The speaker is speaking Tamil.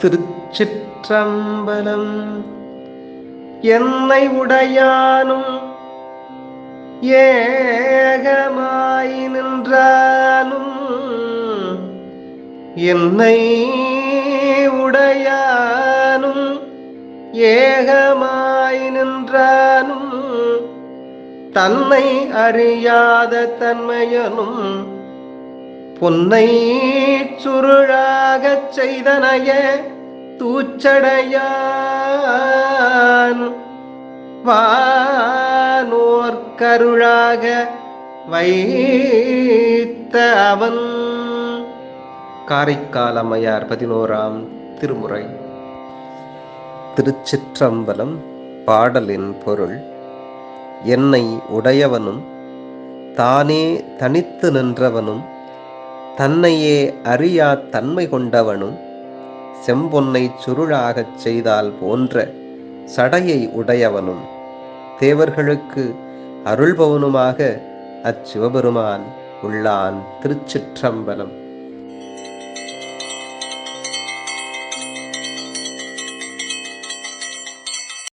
திருச்சிற்றம்பலம். என்னை உடையானும் ஏகமாய் நின்றானும். என்னை உடையானும் ஏகமாய் நின்றானும். தன்னை அறியாத தன்மையனும் பொன்னை சுருள் செய்தனைய தூச்சடையான். வானோர் கருளாக வைத்த அவன். காரைக்காலமையார் பதினோராம் திருமுறை. திருச்சிற்றம்பலம் பாடலின் பொருள் என்னை உடையவனும் தானே தனித்து நின்றவனும் தன்னையே அறியா தன்மை கொண்டவனும் செம்பொன்னை சுருளாகச் செய்தால் போன்ற சடையை உடையவனும் தேவர்களுக்கு அருள்பவனுமாக அச்சிவபெருமான் உள்ளான் திருச்சிற்றம்பலம்.